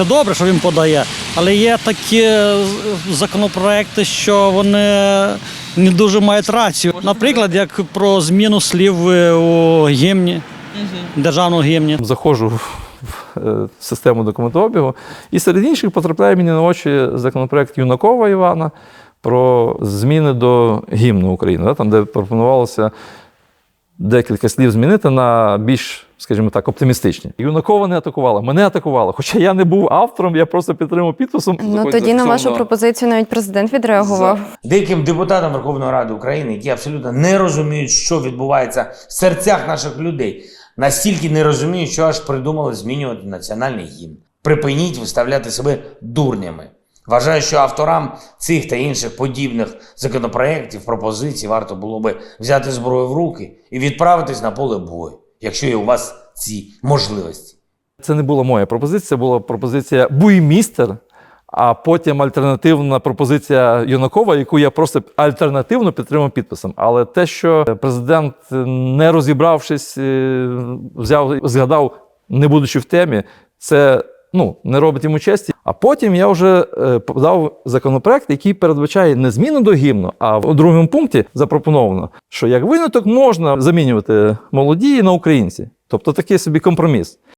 все добре, що він подає. Але є такі е, законопроекти, що вони не дуже мають рацію. Наприклад, як про зміну слів е, у гімні, державному гімні. Заходжу в е, систему документообігу, і серед інших потрапляє мені на очі законопроект Юнакова Івана про зміни до гімну України, там, де пропонувалося декілька слів змінити на більш, скажімо так, оптимістичні. Юнакова не атакувала, мене атакувала. Хоча я не був автором, я просто підтримав підписом. Ну тоді на вашу пропозицію навіть президент відреагував. Деяким депутатам Верховної Ради України, які абсолютно не розуміють, що відбувається в серцях наших людей, настільки не розуміють, що аж придумали змінювати національний гімн. Припиніть виставляти себе дурнями. Вважаю, що авторам цих та інших подібних законопроєктів, пропозицій варто було би взяти зброю в руки і відправитись на поле бою, якщо є у вас ці можливості. Це не була моя пропозиція, була пропозиція Буймістер, а потім альтернативна пропозиція Юнакова, яку я просто альтернативно підтримав підписом. Але те, що президент, не розібравшись, е, взяв, згадав, не будучи в темі, це ну, не робить йому честі. А потім я вже е, подав законопроект, який передбачає не зміну до гімну, а в другому пункті запропоновано, що як виняток можна замінювати молоді на українці. Тобто такий собі компроміс.